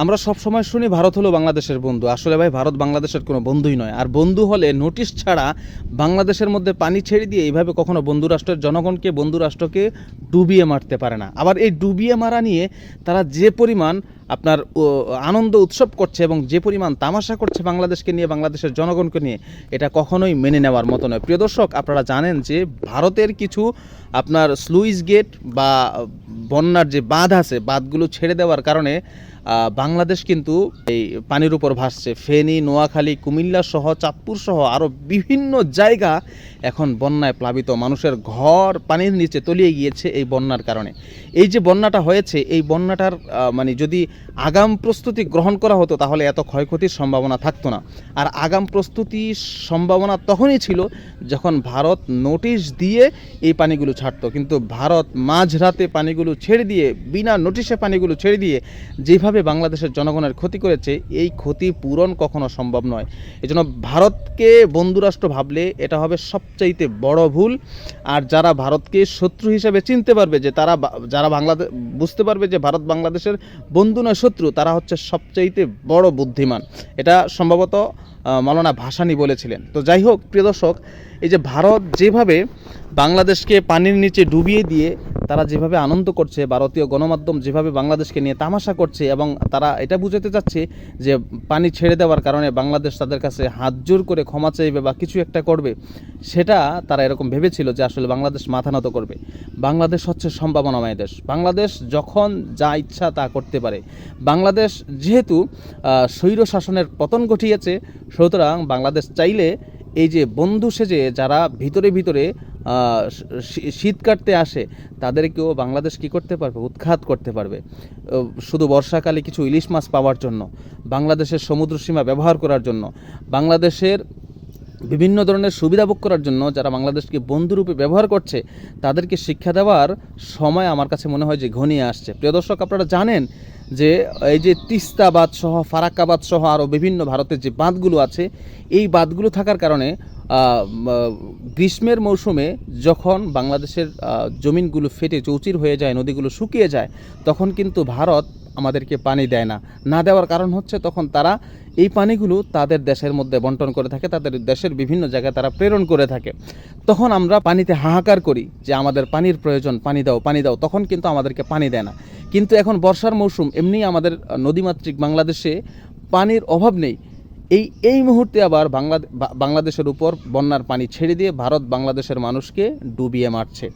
আমরা সব সময় শুনি ভারত হলো বাংলাদেশের বন্ধু। আসলে ভাই, ভারত বাংলাদেশের কোনো বন্ধুই নয়। আর বন্ধু হলে নোটিশ ছাড়া বাংলাদেশের মধ্যে পানি ছেড়ে দিয়ে এইভাবে কখনো বন্ধু রাষ্ট্রের জনগণকে, বন্ধু রাষ্ট্রকে ডুবিয়ে মারতে পারে না। আবার এই ডুবিয়ে মারা নিয়ে তারা যে পরিমাণ আপনার আনন্দ উৎসব করছে এবং যে পরিমাণ তামাশা করছে বাংলাদেশকে নিয়ে, বাংলাদেশের জনগণকে নিয়ে, এটা কখনোই মেনে নেওয়ার মতো নয়। প্রিয় দর্শক, আপনারা জানেন যে ভারতের কিছু আপনার স্লুইস গেট বা বন্যার যে বাঁধ আছে, বাঁধগুলো ছেড়ে দেওয়ার কারণে বাংলাদেশ কিন্তু এই পানির উপর ভাসছে। ফেনী, নোয়াখালী, কুমিল্লা সহ, চাঁদপুর সহ আরও বিভিন্ন জায়গা এখন বন্যায় প্লাবিত। মানুষের ঘর পানির নিচে তলিয়ে গিয়েছে এই বন্যার কারণে। এই যে বন্যাটা হয়েছে, এই বন্যাটার মানে যদি আগাম প্রস্তুতি গ্রহণ করা হতো, তাহলে এত ক্ষয়ক্ষতির সম্ভাবনা থাকতো না। আর আগাম প্রস্তুতি সম্ভাবনা তখনই ছিল যখন ভারত নোটিশ দিয়ে এই পানিগুলো ছাড়তো। কিন্তু ভারত মাঝরাতে পানিগুলো ছেড়ে দিয়ে, বিনা নোটিশে পানিগুলো ছেড়ে দিয়ে যেভাবে বাংলাদেশের জনগণের ক্ষতি করেছে, এই ক্ষতি পূরণ কখনো সম্ভব নয়। এজন্য ভারতকে বন্ধুরাষ্ট্র ভাবলে এটা হবে সবচাইতে বড় ভুল। আর যারা ভারতকে শত্রু হিসেবে চিনতে পারবে যে তারা যারা বাংলাদেশ বুঝতে পারবে যে ভারত বাংলাদেশের বন্ধু নয়, শত্রু, তারা হচ্ছে সবচাইতে বড় বুদ্ধিমান। এটা সম্ভবত আহ, মাওলানা ভাসানি বলেছিলেন। তো যাই হোক প্রিয় দর্শক এই যে ভারত যেভাবে বাংলাদেশকে পানির নিচে ডুবিয়ে দিয়ে তারা যেভাবে আনন্দ করছে ভারতীয় গণমাধ্যম যেভাবে বাংলাদেশকে নিয়ে তামাশা করছে এবং তারা এটা বুঝাতে চাচ্ছে যে পানি ছেড়ে দেওয়ার কারণে বাংলাদেশ তাদের কাছে হাত জোর করে ক্ষমা চাইবে বা কিছু একটা করবে সেটা তারা এরকম ভেবেছিল যে আসলে বাংলাদেশ মাথা নত করবে। বাংলাদেশ হচ্ছে সম্ভাবনাময় দেশ। বাংলাদেশ যখন যা ইচ্ছা তা করতে পারে। বাংলাদেশ যেহেতু স্বৈর শাসনের পতন ঘটিয়েছে, সুতরাং বাংলাদেশ চাইলে এই যে বন্ধু সেজে যারা ভিতরে ভিতরে শীত কাটতে আসে, তাদেরকেও বাংলাদেশ কি করতে পারবে? উৎখাত করতে পারবে। শুধু বর্ষাকালে কিছু ইলিশ মাছ পাওয়ার জন্য, বাংলাদেশের সমুদ্র সীমা ব্যবহার করার জন্য। বাংলাদেশের বিভিন্ন ধরনের সুবিধা ভোগ করার জন্য যারা বাংলাদেশকে বন্ধুরূপে ব্যবহার করছে, তাদেরকে শিক্ষা দেওয়ার সময় আমার কাছে মনে হয় যে ঘনিয়ে আসছে। প্রিয় দর্শক, আপনারা জানেন যে এই যে তিস্তা বাঁধ সহ, ফারাক্কাবাদ সহ আরও বিভিন্ন ভারতের যে বাঁধগুলো আছে, এই বাঁধগুলো থাকার কারণে গ্রীষ্মের মৌসুমে যখন বাংলাদেশের জমিনগুলো ফেটে চৌচির হয়ে যায়, নদীগুলো শুকিয়ে যায়, তখন কিন্তু ভারত আমাদেরকে পানি দেয় না। না দেওয়ার কারণ হচ্ছে তখন তারা এই পানিগুলো তাদের দেশের মধ্যে বন্টন করে থাকে, তাদের দেশের বিভিন্ন জায়গায় তারা প্রেরণ করে থাকে। তখন আমরা পানিতে হাহাকার করি যে আমাদের পানির প্রয়োজন, পানি দাও পানি দাও, তখন কিন্তু আমাদেরকে পানি দেয় না। কিন্তু এখন বর্ষার মৌসুম, এমনি আমাদের নদীমাতৃক বাংলাদেশে পানির অভাব নেই। এই এই মুহূর্তে আবার বাংলা বাংলাদেশের উপর বন্যার পানি ছেড়ে দিয়ে ভারত বাংলাদেশের মানুষকে ডুবিয়ে মারছে।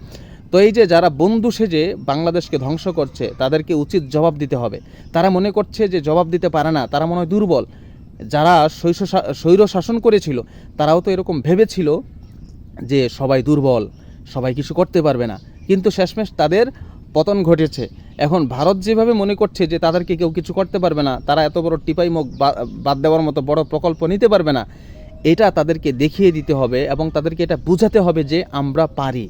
তো এই যে যারা বন্ধু সেজে বাংলাদেশকে ধ্বংস করছে, তাদেরকে উচিত জবাব দিতে হবে। তারা মনে করছে যে জবাব দিতে পারে না, তারা মনে হয় দুর্বল। যারা শৈশ স্বৈর শাসন করেছিল, তারাও তো এরকম ভেবেছিল যে সবাই দুর্বল, সবাই কিছু করতে পারবে না। কিন্তু শেষমেশ তাদের পতন ঘটেছে। এখন ভারত যেভাবে মনে করছে যে তাদেরকে কেউ কিছু করতে পারবে না, তারা এত বড় টিপাই মুখ বাদ দেওয়ার মতো বড় প্রকল্প নিতে পারবে না, এটা তাদেরকে দেখিয়ে দিতে হবে এবং তাদেরকে এটা বোঝাতে হবে যে আমরা পারি।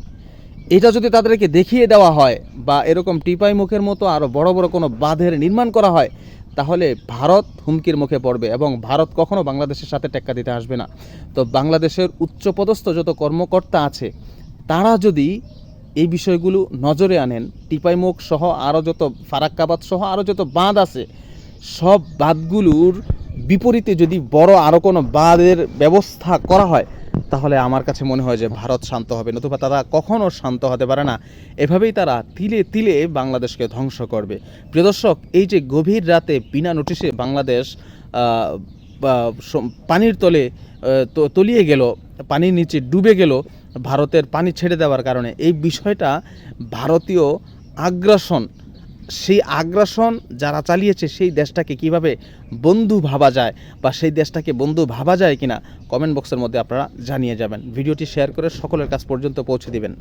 এটা যদি তাদেরকে দেখিয়ে দেওয়া হয় বা এরকম টিপাই মুখের মতো আরও বড় বড় কোনো বাঁধের নির্মাণ করা হয়, তাহলে ভারত হুমকির মুখে পড়বে এবং ভারত কখনো বাংলাদেশের সাথে টেক্কা দিতে আসবে না। তো বাংলাদেশের উচ্চপদস্থ যত কর্মকর্তা আছে, তারা যদি এই বিষয়গুলো নজরে আনেন টিপাইমুখ সহ আরও যত ফারাক্কাবাদ সহ আরও যত বাঁধ আছে, সব বাঁধগুলোর বিপরীতে যদি বড় আরও কোনো বাঁধের ব্যবস্থা করা হয় তাহলে আমার কাছে মনে হয় যে ভারত শান্ত হবে। নতুবা তারা কখনও শান্ত হতে পারে না। এভাবেই তারা তিলে তিলে বাংলাদেশকে ধ্বংস করবে। প্রিয় দর্শক, এই যে গভীর রাতে বিনা নোটিশে বাংলাদেশ পানির তলে তলিয়ে গেল, পানির নিচে ডুবে গেল, ভারতের পানি ছেড়ে দেওয়ার কারণে। এই বিষয়টা ভারতীয় আগ্রাসন সেই আগ্রাসন যারা চালিয়েছে সেই দেশটাকে কীভাবে বন্ধু ভাবা যায় বা সেই দেশটাকে বন্ধু ভাবা যায় কিনা কমেন্ট বক্সের মধ্যে আপনারা জানিয়ে যাবেন। ভিডিওটি শেয়ার করে সকলের কাছ পর্যন্ত পৌঁছে দিবেন।